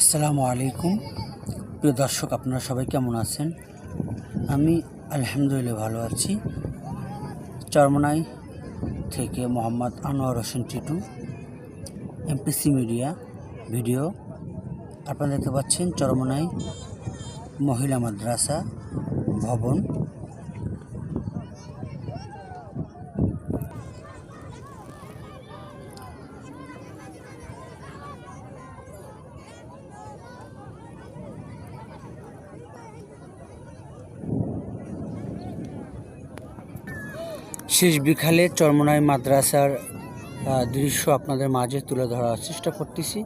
আসসালামু আলাইকুম। প্রিয় দর্শক, আপনারা সবাই কেমন আছেন? আমি আলহামদুলিল্লাহ ভালো আছি। চরমনাই থেকে Mohammad Anwar Hossain Titu MPC media video আপনারা দেখতে পাচ্ছেন চরমনাই মহিলা মাদ্রাসা ভবন। শেষ বিকালে চরমনাই মাদ্রাসার দৃশ্য আপনাদের মাঝে তুলে ধরার চেষ্টা করতেছি।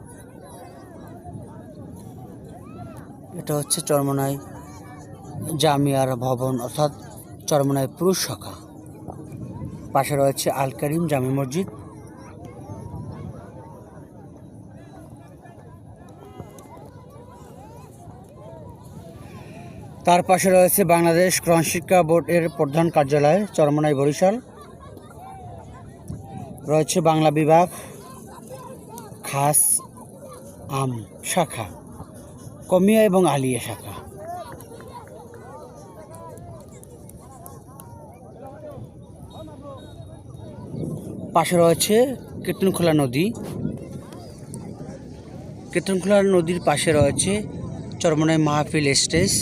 এটা হচ্ছে চরমনাই জামিয়ার ভবন, অর্থাৎ চরমনাই পুরুষ শাখা। পাশে রয়েছে আল করিম জামি মসজিদ। তার পাশে রয়েছে বাংলাদেশ শিক্ষা বোর্ডের প্রধান কার্যালয়, চরমনাই বরিশাল। রয়েছে বাংলা বিভাগ, খাস আম শাখা, কমিয়া এবং আলিয়া শাখা। পাশে রয়েছে কীর্তনখোলা নদী। কীর্তনখোলা নদীর পাশে রয়েছে চরমনাই মাহফিল স্টেজ।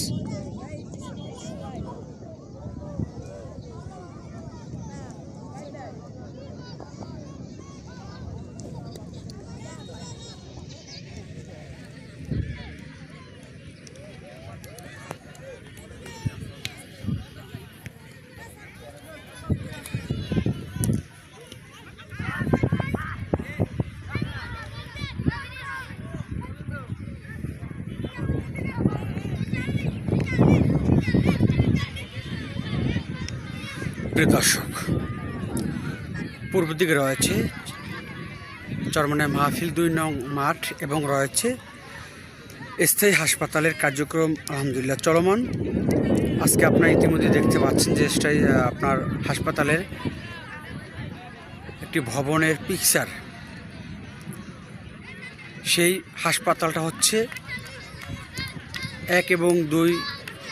দর্শক পূর্ব দিকে রয়েছে চরমনায় মাহফিল দুই নং মাঠ এবং রয়েছে স্থায়ী হাসপাতালের কার্যক্রম, আলহামদুলিল্লাহ চলমান। আজকে আপনারা ইতিমধ্যে দেখতে পাচ্ছেন যে স্থায়ী আপনার হাসপাতালের একটি ভবনের পিকচার। সেই হাসপাতালটা হচ্ছে এক এবং দুই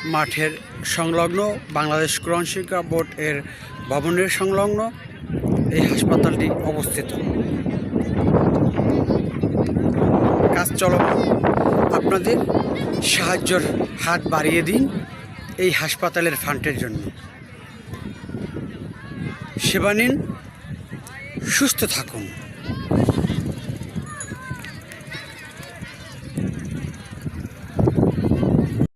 মাঠের সংলগ্ন বাংলাদেশ ক্রন শিক্ষা বোর্ড এর ভবনের সংলগ্ন এই হাসপাতালটি অবস্থিত। কাজ চলমান। আপনাদের সাহায্যর হাত বাড়িয়ে দিন এই হাসপাতালের ফান্ডের জন্য। সেবা নিন, সুস্থ থাকুন।